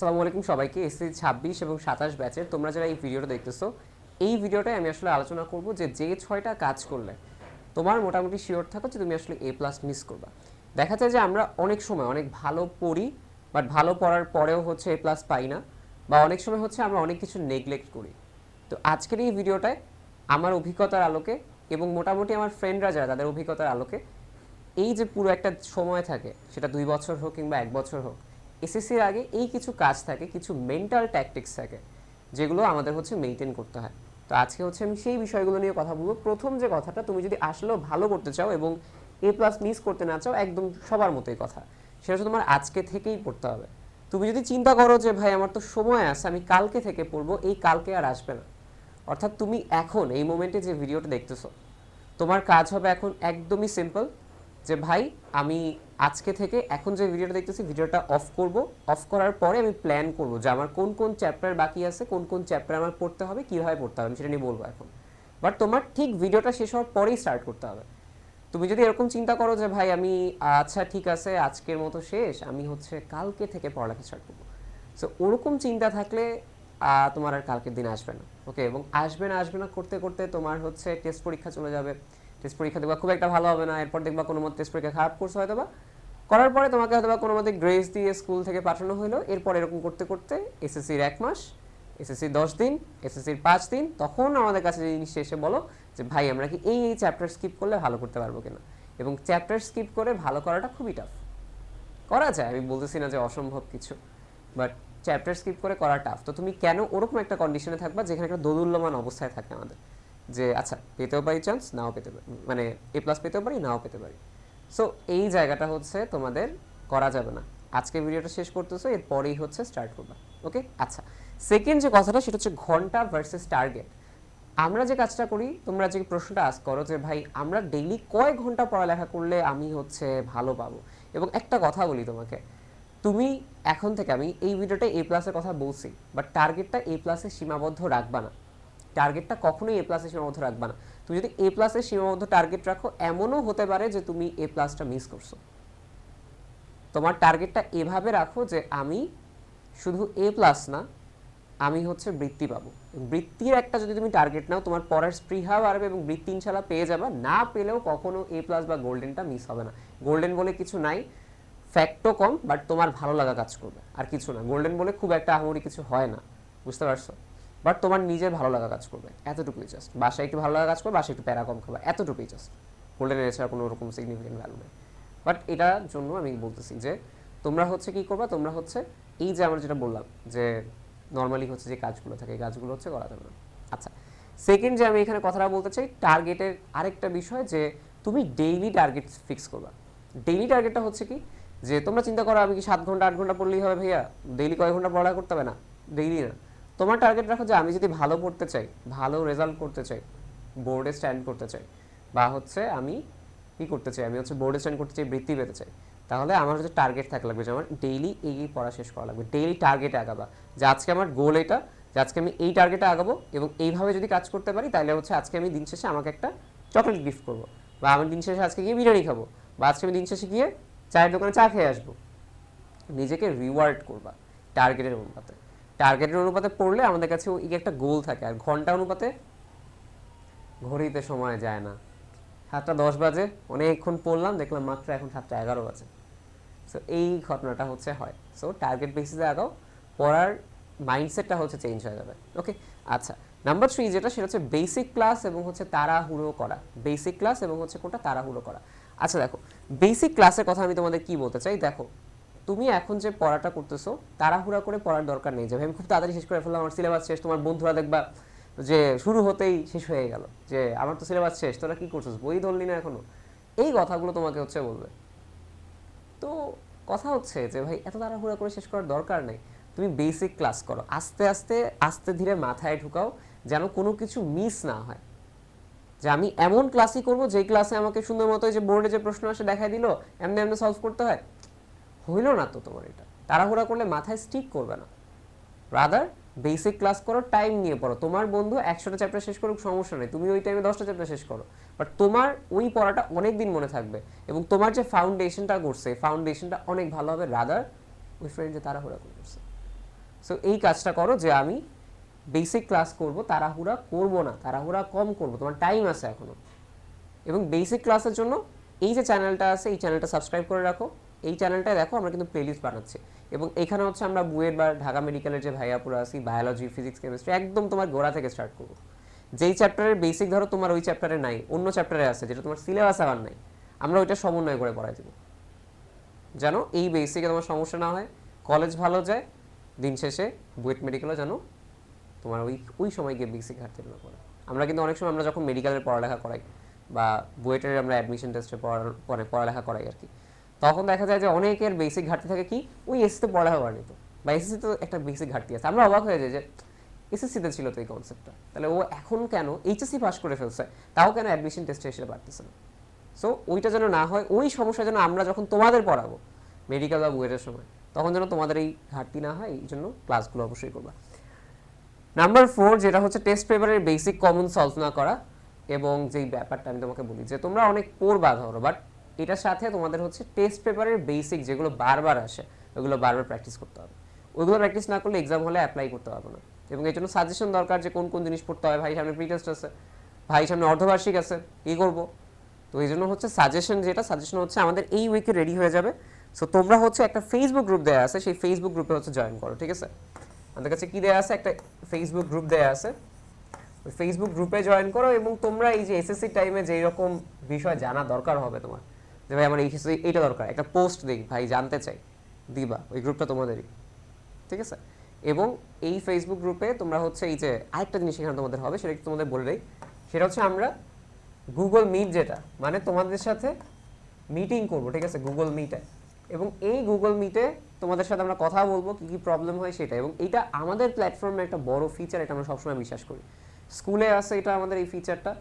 আসসালামু আলাইকুম সবাইকে এসসি ছাব্বিশ এবং সাতাশ ব্যাচের, তোমরা যারা এই ভিডিওটা দেখতেছো, এই ভিডিওটায় আমি আসলে আলোচনা করব যে যে ছয়টা কাজ করলে তোমার মোটামুটি শিওর থাকো যে তুমি আসলে এ প্লাস মিস করবা। দেখা যায় যে আমরা অনেক সময় অনেক ভালো পড়ি বাট ভালো পড়ার পরেও হচ্ছে এ প্লাস পাই না, বা অনেক সময় হচ্ছে আমরা অনেক কিছু নেগলেক্ট করি। তো আজকের এই ভিডিওটায় আমার অভিজ্ঞতার আলোকে এবং মোটামুটি আমার ফ্রেন্ডরা যারা, তাদের অভিজ্ঞতার আলোকে এই যে পুরো একটা সময় থাকে, সেটা দুই বছর হোক কিংবা এক বছর হোক এসএসসির আগে এই কিছু কাজ থাকে, কিছু মেন্টাল ট্যাকটিক্স থাকে, যেগুলো আমাদের হচ্ছে মেনটেন করতে হয়। তো আজকে হচ্ছে আমি সেই বিষয়গুলো নিয়ে কথা বলব। প্রথম যে কথাটা, তুমি যদি আসলেও ভালো করতে চাও এবং এ প্লাস মিস করতে না চাও, একদম সবার মতোই কথা। সেটা হচ্ছে তোমার আজকে থেকেই পড়তে হবে। তুমি যদি চিন্তা করো যে, ভাই, আমার তো সময় আছে, আমি কালকে থেকে পড়ব, এই কালকে আর আসবে না। অর্থাৎ তুমি এখন, এই মোমেন্টে যে ভিডিওটা দেখতেছো, তোমার কাজ হবে এখন একদমই সিম্পল যে, ভাই, আমি আজকে থেকে এখন যে ভিডিওটা দেখতেছি ভিডিওটা অফ করব। অফ করার পরে আমি প্ল্যান করব যে আমার কোন কোন চ্যাপ্টার বাকি আছে, কোন কোন চ্যাপ্টার আমার পড়তে হবে, কীভাবে পড়তে হবে, আমি সেটা নিয়ে বলব এখন। বাট তোমার ঠিক ভিডিওটা শেষ হওয়ার পরেই স্টার্ট করতে হবে। তুমি যদি এরকম চিন্তা করো যে, ভাই, আমি আচ্ছা ঠিক আছে, আজকের মতো শেষ, আমি হচ্ছে কালকে থেকে পড়ালেখা স্টার্ট করব। সো ওরকম চিন্তা থাকলে তোমার আর কালকের দিন আসবে না। ওকে এবং আসবে না আসবে না করতে করতে তোমার হচ্ছে টেস্ট পরীক্ষা চলে যাবে। টেস্ট পরীক্ষা দেখবা খুব একটা ভালো হবে না, এরপর দেখবা কোনো মতে টেস্ট পরীক্ষা খারাপ করছে হয়তো বা করার পরে তোমাকে হয়তো কোনো মতে গ্রেস দিয়ে স্কুল থেকে পাঠানো হলো। এরপর এরকম করতে করতে এসএসসির এক মাস এসএসসির দশ দিন এসএসসির পাঁচ দিন, তখন আমাদের কাছে জিনিসটা এসে বলো যে, ভাই, আমরা কি এই এই চ্যাপ্টার স্কিপ করলে ভালো করতে পারব কিনা? এবং চ্যাপ্টার স্কিপ করে ভালো করাটা খুবই টাফ করা যায়, আমি বলতেছি না যে অসম্ভব কিছু বাট চ্যাপ্টার স্কিপ করে করা টাফ তো তুমি কেন ওরকম একটা কন্ডিশনে থাকবা যেখানে একটা দোদুল্যমান অবস্থায় থাকে আমাদের? যে আচ্ছা পেতেও পারি চান্স নাও পেতে পারি মানে এ প্লাস পেতেও পারি, নাও পেতে পারি। সো এই জায়গাটা হচ্ছে তোমাদের করা যাবে না। আজকে ভিডিওটা শেষ করতেছো, এরপরেই হচ্ছে স্টার্ট করবা। ওকে আচ্ছা। সেকেন্ড যে কথাটা, সেটা হচ্ছে ঘণ্টা ভার্সেস টার্গেট আমরা যে কাজটা করি, তোমরা যে প্রশ্নটা আস করো যে, ভাই, আমরা ডেইলি কয় ঘণ্টা পড়ালেখা করলে আমি হচ্ছে ভালো পাবো? এবং একটা কথা বলি তোমাকে। তুমি এখন থেকে, আমি এই ভিডিওটা এ প্লাসের কথা বলছি বাট টার্গেটটা এ প্লাসে সীমাবদ্ধ রাখবা না। টার্গেটটা কখনোই এ প্লাসে সীমাবদ্ধ রাখবা না। তুমি যদি এ প্লাসের সীমাবদ্ধ টার্গেট রাখো, এমনও হতে পারে যে তুমি এ প্লাসটা মিস করছ। তোমার টার্গেটটা এভাবে রাখো যে আমি শুধু এ প্লাস না, আমি হচ্ছে বৃত্তি পাবো। বৃত্তির একটা যদি তুমি টার্গেট নাও, তোমার পড়ার স্পৃহা বাড়বে এবং বৃত্তি ইনশাল্লাহ পেয়ে যাবে। না পেলেও কখনো এ প্লাস বা গোল্ডেনটা মিস হবে না। গোল্ডেন বলে কিছু নাই ফ্যাক্টও কম বাট তোমার ভালো লাগা কাজ করবে। আর কিছু না। গোল্ডেন বলে খুব একটা আহামরি কিছু হয় না। বুঝতে পারছ? বাট তোমার নিজের ভালো লাগা কাজ করবে, এতটুকুই জাস্ট বাসায় একটু ভালো লাগা কাজ করবে, বাসায় একটু প্যারা কম খাবে, এতটুকুই জাস্ট গোল্ডেনের এছাড়া কোনো রকম সিগনিফিকেন্ট ভ্যালু নেই। বাট এটার জন্য আমি বলতেছি যে, তোমরা হচ্ছে কি করবা, তোমরা হচ্ছে এই যে আমরা যেটা বললাম যে নর্মালি হচ্ছে যে কাজগুলো থাকে, এই কাজগুলো হচ্ছে করা যাবে না। আচ্ছা সেকেন্ড যে আমি এখানে কথাটা বলতে চাই টার্গেটের আরেকটা বিষয় যে, তুমি ডেইলি টার্গেট ফিক্স করবা। ডেইলি টার্গেটটা হচ্ছে কি, যে তোমরা চিন্তা করো আমি কি সাত ঘণ্টা, আট ঘণ্টা পড়লেই হবে ভাইয়া? ডেইলি কয় ঘণ্টা পড়া করতে হবে? না ডেইলি না। তোমার টার্গেট রাখো যে আমি যদি ভালো পড়তে চাই, ভালো রেজাল্ট করতে চাই বোর্ডে স্ট্যান্ড করতে চাই, বা হচ্ছে আমি কি করতে চাই, আমি হচ্ছে বোর্ডে স্ট্যান্ড করতে চাই, বৃত্তি পেতে চাই, তাহলে আমার হচ্ছে টার্গেট থাকা লাগবে যে আমার ডেইলি এই পড়া শেষ করা লাগবে ডেইলি টার্গেটে আগাবা, যে আজকে আমার গোল এটা, যে আজকে আমি এই টার্গেটে আগাবো, এবং এইভাবে যদি কাজ করতে পারি, তাহলে হচ্ছে আজকে আমি দিন শেষে আমাকে একটা চকলেট গিফট করব, বা আমি দিন শেষে আজকে গিয়ে বিরিয়ানি খাব, বা আজকে আমি দিন শেষে গিয়ে চায়ের দোকানে চা খেয়ে আসব। নিজেকে রিওয়ার্ড করবা টার্গেটের অনুপাতে। টার্গেটের অনুপাতে পড়লে আমাদের কাছে একটা গোল থাকে। আর ঘণ্টা অনুপাতে ঘড়িতে সময় যায় না। সাতটা দশ বাজে, অনেকক্ষণ পড়লাম, দেখলাম মাত্র এখন সাতটা এগারো বাজে। সো এই ঘটনাটা হচ্ছে হয়। সো টার্গেট বেসিসে আগাও, পড়ার মাইন্ডসেটটা হচ্ছে চেঞ্জ হয়ে যাবে। ওকে আচ্ছা নাম্বার থ্রি যেটা, সেটা হচ্ছে বেসিক ক্লাস এবং হচ্ছে তাড়াহুড়ো করা। বেসিক ক্লাস এবং হচ্ছে কোনটা তাড়াহুড়ো করা। আচ্ছা দেখো বেসিক ক্লাসের কথা আমি তোমাদের কি বলতে চাই? দেখো তুমি এখন যে পড়াটা করতেছো, তাড়াহুড়া করে পড়ার দরকার নেই। যে আমি খুব তাড়াতাড়ি শেষ করে ফেললাম, আমার সিলেবাস শেষ, তোমার বন্ধুরা দেখবা যে শুরু হতেই শেষ হয়ে গেল, যে আমার তো সিলেবাস শেষ, তোরা কি করছিস, বই ধরলি না এখনও? এই কথাগুলো তোমাকে হচ্ছে বলবে। তো কথা হচ্ছে যে ভাই, এত তাড়াহুড়া করে শেষ করার দরকার নেই। তুমি বেসিক ক্লাস করো, আস্তে আস্তে আস্তে ধীরে মাথায় ঢুকাও, যেন কোনো কিছু মিস না হয়। যে আমি এমন ক্লাসই করব, যেই ক্লাসে আমাকে সুন্দর মতো যে বোর্ডে যে প্রশ্ন আসে দেখাই দিল, এমনি এমনি সলভ করতে হয়। হইল না তো তোমার এটা। তাড়াহুড়া করলে মাথায় স্টিক করবে না। রাদার বেসিক ক্লাস করো টাইম নিয়ে পড়ো। তোমার বন্ধু একশোটা চ্যাপ্টার শেষ করুক, সমস্যা নেই। তুমি ওই টাইমে দশটা চ্যাপ্টার শেষ করো। বাট তোমার ওই পড়াটা অনেক দিন মনে থাকবে। এবং তোমার যে ফাউন্ডেশনটা করছে ফাউন্ডেশনটা অনেক ভালো হবে। রাদার ওই ফ্রেন্ড যে তাড়াহুড়া করে করছে সো এই কাজটা করো যে আমি বেসিক ক্লাস করব, তাড়াহুড়া করব না। তাড়াহুড়া কম করব। তোমার টাইম আছে এখনও এবং বেসিক ক্লাসের জন্য এই যে চ্যানেলটা আছে, এই চ্যানেলটা সাবস্ক্রাইব করে রাখো। এই চ্যানেলটায় দেখো আমরা কিন্তু প্লেলিস্ট বানাচ্ছি। এবং এখানে হচ্ছে আমরা বুয়েট বা ঢাকা মেডিকেলের যে ভাইয়াপুরা আছি বায়োলজি ফিজিক্স কেমিস্ট্রি একদম তোমার গোড়া থেকে স্টার্ট করব। যেই চ্যাপ্টারের বেসিক ধরো তোমার ওই চ্যাপ্টারে নাই, অন্য চ্যাপ্টারে আছে যেটা তোমার সিলেবাস আবার নাই, আমরা ওইটা সমন্বয় করে পড়াই দেবো। যেন এই বেসিকে তোমার সমস্যা না হয় কলেজ ভালো যায়, দিন শেষে বুয়েট মেডিকেলও যেন তোমার ওই ওই সময় গিয়ে বেসিক ঘাটতি না পড়ে আমরা কিন্তু অনেক সময় আমরা যখন মেডিকেলের পড়ালেখা করাই বা বুয়েটের আমরা অ্যাডমিশন টেস্টে পরে পড়ালেখা করাই আর কি তখন দেখা যায় যে অনেকের বেসিক ঘাটতি থাকে কি? ওই এসিতে পড়ালেখা করেনি তো বা এসএসসি তো একটা বেসিক ঘাটতি আছে। আমরা অবাক হয়ে যাই যে এসএসসিতে ছিল তো এই কনসেপ্টটা তাহলে ও এখন কেন এইচএসসি পাস করে ফেলছে? তাও কেন অ্যাডমিশন টেস্টে এসে পারতেছে না? সো ওইটা যেন না হয়, ওই সমস্যা যেন আমরা যখন তোমাদের পড়াবো মেডিকেল বা বুয়েটের সময়, তখন যেন তোমাদের এই ঘাটতি না হয়, এই জন্য ক্লাসগুলো অবশ্যই করবা। নাম্বার ফোর যেটা হচ্ছে টেস্ট পেপারের বেসিক কমন সলভ না করা এবং যেই ব্যাপারটা আমি তোমাকে বলি, যে তোমরা অনেক পড়বা ধরো বাট এটার সাথে তোমাদের হচ্ছে টেস্ট পেপারের বেসিক যেগুলো বারবার আসে, ওগুলো বারবার প্র্যাকটিস করতে হবে। ওইগুলো প্র্যাকটিস না করলে এক্সাম হলে অ্যাপ্লাই করতে পারব না। এবং এই জন্য সাজেশন দরকার যে কোন কোন জিনিস পড়তে হবে ভাই সামনে প্রি টেস্ট আছে ভাই সামনে অর্ধবার্ষিক আছে, কী করব? তো এই জন্য হচ্ছে সাজেশন যেটা সাজেশন হচ্ছে আমাদের এই উইকে রেডি হয়ে যাবে। সো তোমরা হচ্ছে একটা ফেসবুক গ্রুপ দেওয়া আছে, সেই ফেসবুক গ্রুপে হচ্ছে জয়েন করো, ঠিক আছে? আমাদের কাছে কি দেওয়া আছে? একটা ফেসবুক গ্রুপ দেওয়া আছে। ওই ফেসবুক গ্রুপে জয়েন করো এবং তোমরা এই যে এসএসসি টাইমে যেই রকম বিষয় জানা দরকার হবে তোমার যে ভাই, আমার এই এইটা দরকার। একটা পোস্ট দিই ভাই, জানতে চাই। দিবা, ওই গ্রুপটা তোমাদেরই। ঠিক আছে? এবং এই ফেসবুক গ্রুপে তোমরা হচ্ছে এই যে আরেকটা জিনিস এখানে তোমাদের হবে, সেটা তোমাদের বলে দেই। সেটা হচ্ছে আমরা গুগল মিট যেটা মানে তোমাদের সাথে মিটিং করব, ঠিক আছে? গুগল মিটে এবং এই গুগল মিটে তোমাদের সাথে আমরা কথা বলব, কি কি প্রবলেম হয় সেটা। এবং এটা আমাদের প্ল্যাটফর্মে একটা বড় ফিচার এটা আমরা সবসময় বিশ্বাস করি। স্কুলে আসে এটা আমাদের এই ফিচারটা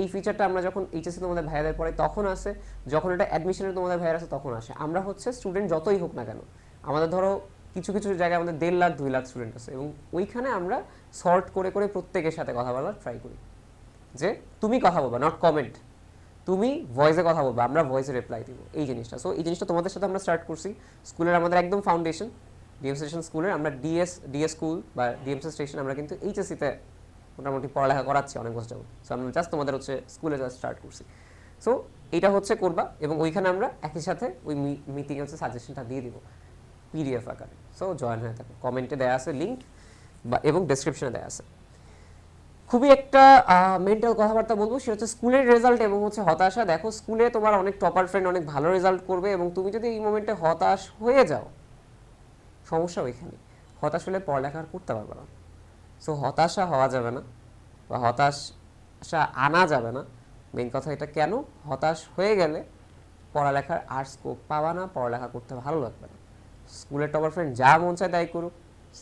এই ফিচারটা আমরা যখন এইচএসসি তোমাদের ভাইয়াদের পড়ে তখন আসে, যখন এটা অ্যাডমিশনে তোমাদের ভাইয়ার আসে, তখন আসে। আমরা হচ্ছে স্টুডেন্ট যতই হোক না কেন, আমাদের ধরো কিছু কিছু জায়গায় আমাদের দেড় লাখ, দুই লাখ স্টুডেন্ট আছে এবং ওইখানে আমরা সর্ট করে করে প্রত্যেকের সাথে কথা বলার ট্রাই করি। যে তুমি কথা বলবা নট কমেন্ট তুমি ভয়েসে কথা বলবা, আমরা ভয়েসে রিপ্লাই দিব, এই জিনিসটা। সো এই জিনিসটা তোমাদের সাথে আমরা স্টার্ট করছি। স্কুলের আমাদের একদম ফাউন্ডেশন ডিএম স্টেশন স্কুলের আমরা D S D S school বা ডিএমসি স্টেশন আমরা কিন্তু এইচএসসিতে মোটামুটি পড়ালেখা করাচ্ছি, অনেক বছর যাব সো আমরা জাস্ট তোমাদের হচ্ছে স্কুলে জাস্ট স্টার্ট করছি। সো এটা হচ্ছে করবা এবং ওইখানে আমরা একই সাথে ওই মিটিং হচ্ছে সাজেশনটা দিয়ে দিব পিডিএফ আকারে। সো জয়েন হয়ে থাকো। কমেন্টে দেওয়া আছে লিঙ্ক বা, এবং ডেসক্রিপশনে দেওয়া আছে। খুবই একটা মেন্টাল কথাবার্তা বলব, সেটা হচ্ছে স্কুলের রেজাল্ট এবং হচ্ছে হতাশা। দেখো স্কুলে তোমার অনেক টপার ফ্রেন্ড অনেক ভালো রেজাল্ট করবে এবং তুমি যদি এই মোমেন্টে হতাশ হয়ে যাও, সমস্যা ওইখানে হতাশ হলে পড়ালেখা আর করতে পারবে না। সো হতাশা হওয়া যাবে না বা হতাশা আনা যাবে না। মেন কথা এটা কেন? হতাশ হয়ে গেলে পড়ালেখার আর স্কোপ পাওয়া না, পড়ালেখা করতে ভালো লাগবে না। স্কুলের টপার ফ্রেন্ড যা মন চায় তাই করুক।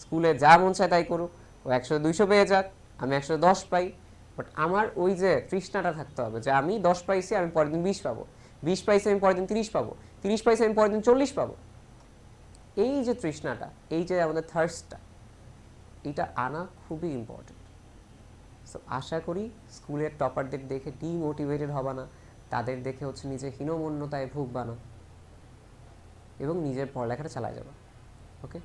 স্কুলে যা মন চায় তাই করুক। ও একশো দুইশো পেয়ে যাক, আমি একশো দশ পাই। বাট আমার ওই যে তৃষ্ণাটা থাকতে হবে যে আমি দশ পাইছি, আমি পরের দিন বিশ পাবো। বিশ পাইছি, আমি পরের দিন তিরিশ পাবো। তিরিশ পাইছি, আমি পরের দিন চল্লিশ পাবো। এই যে তৃষ্ণাটা, এই যে আমাদের থার্সটা এটা আনা খুবই ইম্পর্টেন্ট সো আশা করি স্কুলের টপারদের দেখে ডিমোটিভেটেড হবা না। তাদের দেখে হচ্ছে নিজে হীনমন্যতায় ভুগবা না। এবং নিজের পড়ালেখাটা চালায় যাবা। ওকে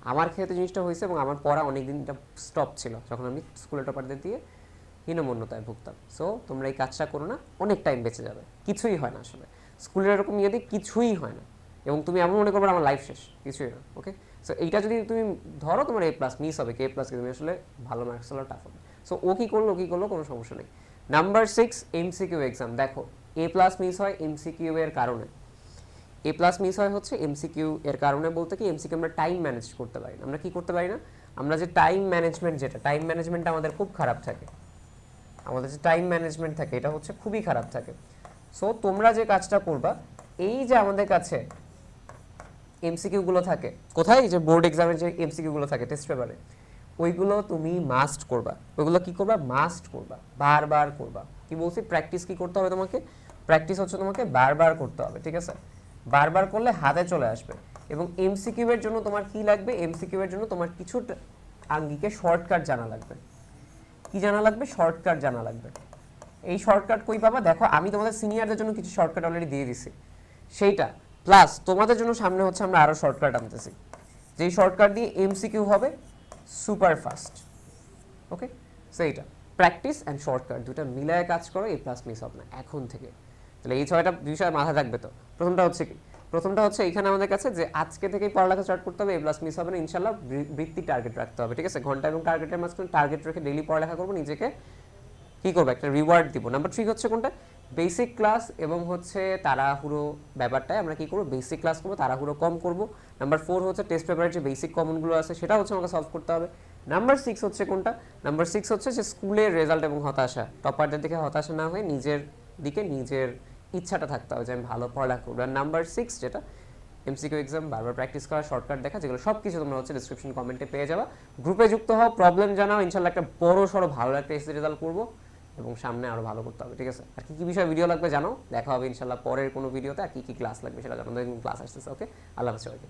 আমার ক্ষেত্রে জিনিসটা হয়েছে এবং আমার পড়া অনেক দিন স্টপ ছিল, যখন আমি স্কুলে টপারদের দিয়ে হীনমন্যতায় ভুগতাম। সো তোমরা এই কাজটা করো না, অনেক টাইম বেঁচে যাবে। কিছুই হয় না আসলে। স্কুলের এরকম ইয়ে দিয়ে কিছুই হয় না। এবং তুমি এমন মনে করবে আমার লাইফ শেষ। কিছুই না। ওকে সো এইটা যদি তুমি ধরো তোমার এ প্লাস মিস হবে কে প্লাস তুমি আসলে ভালো মার্কস হলো টাফ হবে। সো ও কী করল কী করল, কোনো সমস্যা নেই। নাম্বার সিক্স এমসিকিউ এক্সাম দেখো এ প্লাস মিস হয় এমসিকিউ এর কারণে। এ প্লাস মিস হয় হচ্ছে এমসিকিউ এর কারণে বলতে কি এমসিকিউ আমরা টাইম ম্যানেজ করতে পারি না। আমরা কি করতে পারি না? আমরা যে টাইম ম্যানেজমেন্ট যেটা টাইম ম্যানেজমেন্ট আমাদের খুব খারাপ থাকে। আমাদের যে টাইম ম্যানেজমেন্ট থাকে, এটা হচ্ছে খুবই খারাপ থাকে। সো তোমরা যে কাজটা করবা, এই যে আমাদের কাছে এমসিকিউগুলো থাকে। কোথায়? যে বোর্ড এক্সামের যে এমসিকিউগুলো থাকে টেস্ট পেপারে ওইগুলো তুমি মাস্ট করবা। ওইগুলো কি করবা? মাস্ট করবা। বারবার করবা। কি বলছি? প্র্যাকটিস কি করতে হবে তোমাকে? প্র্যাকটিস হচ্ছে তোমাকে বারবার করতে হবে, ঠিক আছে? বারবার করলে হাতে চলে আসবে। এবং এমসিকিউ এর জন্য তোমার কি লাগবে? এমসিকিউ এর জন্য তোমার কিছু আঙ্গিকে শর্টকাট জানা লাগবে। কি জানা লাগবে? শর্টকাট জানা লাগবে। এই শর্টকাট কই পাবা? দেখো, আমি তোমাদের সিনিয়রদের জন্য কিছু শর্টকাট অলরেডি দিয়ে দিছি। সেইটা। প্লাস তোমাদের জন্য সামনে হচ্ছে আমরা আরও শর্টকাট আনতেছি। যেই শর্টকাট দিয়ে এমসিকিউ হবে সুপার ফাস্ট ওকে সেইটা প্র্যাকটিস অ্যান্ড শর্টকাট দুটো মিলায় কাজ করো এ প্লাস মিস হবে না, এখন থেকে। তাহলে এই ছয়টা বিষয় মাথায় থাকবে তো। প্রথমটা হচ্ছে কি? প্রথমটা হচ্ছে এখানে আমাদের কাছে যে আজকে থেকেই পড়ালেখা স্টার্ট করতে হবে এ প্লাস মিস হবে না ইনশাল্লাহ বৃত্তি টার্গেট রাখতে হবে, ঠিক আছে? ঘণ্টা এবং টার্গেটের মাঝখানে টার্গেট রেখে ডেইলি পড়ালেখা করব, নিজেকে কি করব? একটা রিওয়ার্ড দিব। নাম্বার থ্রি হচ্ছে কোনটা? বেসিক ক্লাস এবং হচ্ছে তাড়াহুড়ো ব্যাপারটায় আমরা কি করব? বেসিক ক্লাস করব, তাড়াহুড়ো কম করব। নাম্বার ফোর হচ্ছে টেস্ট পেপারের যে বেসিক কমনগুলো আছে, সেটা হচ্ছে আমাকে সলভ করতে হবে। নাম্বার সিক্স হচ্ছে কোনটা? নাম্বার সিক্স হচ্ছে যে স্কুলের রেজাল্ট এবং হতাশা। টপারদের দিকে হতাশা না হয়ে নিজের দিকে নিজের ইচ্ছাটা থাকতে হবে যে আমি ভালো পড়ালেখা করব। আর নাম্বার সিক্স যেটা এমসিকিউ এক্সাম বারবার প্র্যাকটিস করা শর্টকাট দেখা, যেগুলো সব কিছু তোমরা হচ্ছে ডিসক্রিপশন কমেন্টে পেয়ে যাবা। গ্রুপে যুক্ত হও প্রবলেম জানাও, ইনশাল্লাহ একটা বড় সড়ো ভালো একটা এসি রেজাল্ট করব। এবং সামনে আরও ভালো করতে হবে, ঠিক আছে? আর কি কি বিষয়ে ভিডিও লাগবে জানো? দেখা হবে ইনশাল্লাহ পরের কোনো ভিডিওতে আর কি কি ক্লাস লাগবে সেটা জানো। ক্লাস আসতেছে ওকে আল্লাহ হাফেজ সবাইকে।